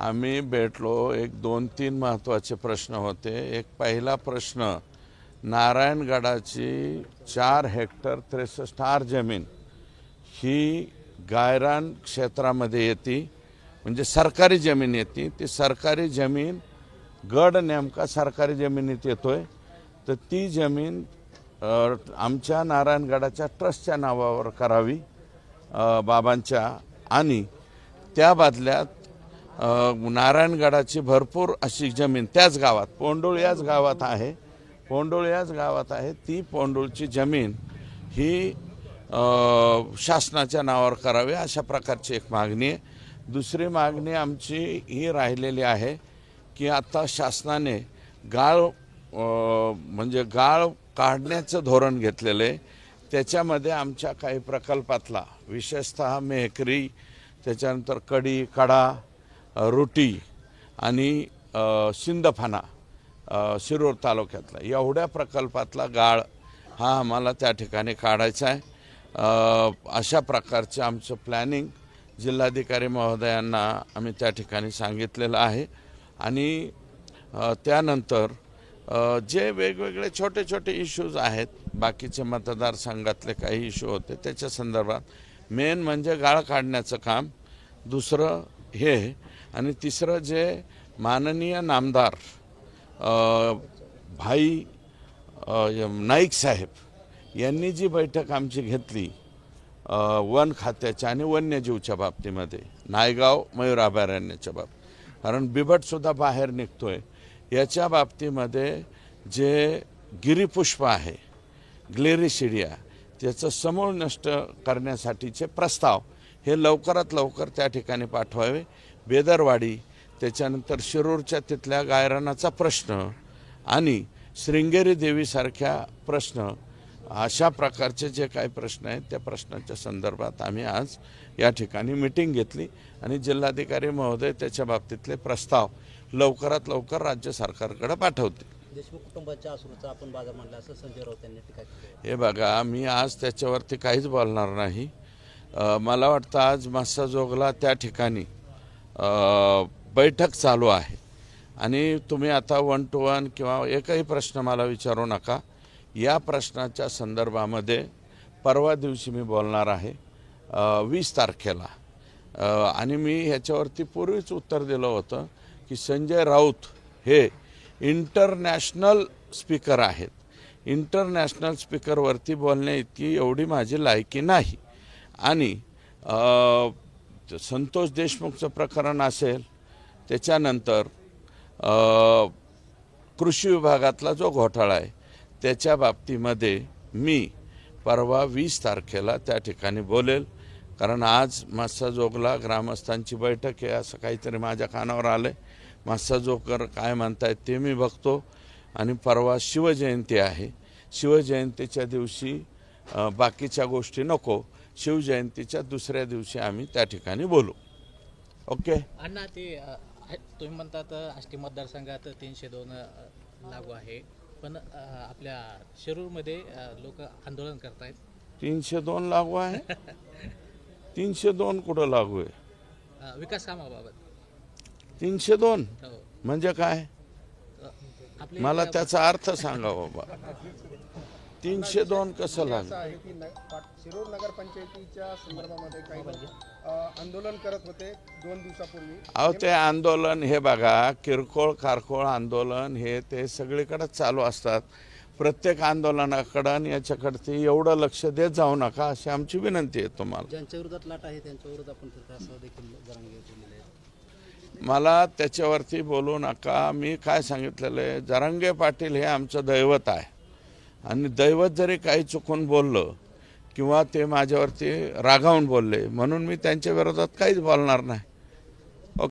आम्ही भेटलो. एक दोन तीन महत्त्वाचे प्रश्न होते. एक पहिला प्रश्न नारायणगडाची चार हेक्टर त्रेसष्ट आर जमीन ही गायरान क्षेत्रामध्ये येते म्हणजे सरकारी जमीन येते. ती सरकारी जमीन गड नेमका सरकारी जमिनीत येतो आहे तर ती जमीन आमच्या नारायणगडाच्या ट्रस्टच्या नावावर करावी बाबांच्या. आणि त्या बदल्यात नारायणगडाची भरपूर अशी जमीन त्याच गावात पोंडूळ याच गावात आहे पोंडूळ याच गावात आहे ती पोंडूळची जमीन ही शासनाच्या नावावर करावी अशा प्रकारची एक मागणी आहे. दुसरी मागणी आमची ही राहिलेली आहे की आता शासनाने गाळ म्हणजे गाळ काढण्याचं धोरण घेतलेलं आहे. त्याच्यामध्ये आमच्या काही प्रकल्पातला विशेषतः मेहकरी त्याच्यानंतर कडी कडा रुटी आणि शिंदफाना अ, तालुक्यातला. एवढ्या प्रकल्पातला गाळ हा आम्हाला त्या ठिकाणी काढायचा आहे. अशा प्रकारचं आमचं प्लॅनिंग जिल्हाधिकारी महोदयांना आम्ही त्या ठिकाणी सांगितलेलं आहे. आणि त्यानंतर जे वेगवेगळे छोटे छोटे इश्यूज आहेत बाकीचे मतदारसंघातले काही इश्यू होते त्याच्या संदर्भात मेन म्हणजे गाळ काढण्याचं काम. दुसरं हे आणि तिसरं जे माननीय नामदार भाई नाईक साहेब यांनी जी बैठक आमची घेतली वन खात्याच्या आणि वन्यजीवच्या बाबतीमध्ये नायगाव मयूर अभयारण्याच्या बाबतीत कारण बिबटसुद्धा बाहेर निघतो आहे याच्या बाबतीमध्ये जे गिरीपुष्प आहे ग्लेरिशिडिया त्याचं समूळ नष्ट करण्यासाठीचे प्रस्ताव हे लवकरात लवकर त्या ठिकाणी पाठवावे. बेदरवाडी त्याच्यानंतर शिरूरच्या तिथल्या गायरानाचा प्रश्न आणि श्रृंगेरी देवीसारख्या प्रश्न अशा प्रकारचे जे काही प्रश्न आहेत त्या प्रश्नाच्या संदर्भात आम्ही आज या ठिकाणी मिटिंग घेतली आणि जिल्हाधिकारी महोदय त्याच्या बाबतीतले प्रस्ताव लवकरात लवकर राज्य सरकारकडे पाठवतील. देशमुख कुटुंबाच्या आपण बाजार मांडला असं संजय राऊत यांनी टीका केली. हे बघा मी आज त्याच्यावरती काहीच बोलणार नाही. मला वाटतं आज मस्साजोगला त्या ठिकाणी बैठक चालू आहे. आणि तुम्ही आता वन टू वन किंवा एकही प्रश्न मला विचारू नका. या प्रश्नाच्या संदर्भामध्ये परवा दिवशी मी बोलणार आहे वीस तारखेला. आणि मी ह्याच्यावरती पूर्वीच उत्तर दिलं होतं की संजय राऊत हे इंटरनॅशनल स्पीकर आहेत. इंटरनॅशनल स्पीकरवरती बोलण्या इतकी एवढी माझी लायकी नाही. आणि संतोष देशमुखचं प्रकरण असेल त्याच्यानंतर कृषी विभागातला जो घोटाळा आहे त्याच्या बाबतीमध्ये मी परवा वीस तारखेला त्या ठिकाणी बोलेल. कारण आज मस्साजोगला ग्रामस्थांची बैठक आहे असं काहीतरी माझ्या कानावर आलं आहे मस्साजोगकर काय म्हणतायत ते मी बघतो. आणि परवा शिवजयंती आहे. शिवजयंतीच्या दिवशी बाकीच्या गोष्टी नको. शिवजयंतीच्या दुसऱ्या दिवशी आम्ही त्या ठिकाणी बोलू. ओके? अण्णा ते अ, तुम्ही म्हणतात अ, आष्टी मतदारसंघात तीनशे दोन लागू आहे. पण अ, आपल्या शिरूरमध्ये लोक आंदोलन करतायत. तीनशे दोन लागू आहे? तीनशे दोन कुठं लागू आहे? अ, विकास कामाबाबत. तीनशे दोन? हो. म्हणजे काय? अ, आपले मला त्याचा अर्थ सांगा बाबा. तीनशे दोन कसं लागलं? शिरूर नगरपंचायतीच्या संदर्भामध्ये काही आंदोलन करत होते दोन दिवसापूर्वी. अहो ते आंदोलन हे बघा किरकोळ कारकोळ आंदोलन हे ते सगळीकडेच चालू असतात. प्रत्येक आंदोलनाकडं आणि याच्याकडे एवढं लक्ष देत जाऊ नका अशी आमची विनंती आहे तुम्हाला. ज्यांच्या विरोधात लाट आहे त्यांच्या विरोधात आपण फिरता असं देखील जरांगे बोललेले आहेत मला त्याच्यावरती बोलू नका. मी काय सांगितलेलं आहे? जरांगे पाटील हे आमचं दैवत आहे. आणि दैवत जरी काही चुकून बोललं किंवा ते माझ्यावरती रागावून बोलले म्हणून मी त्यांच्या विरोधात काहीच बोलणार नाही.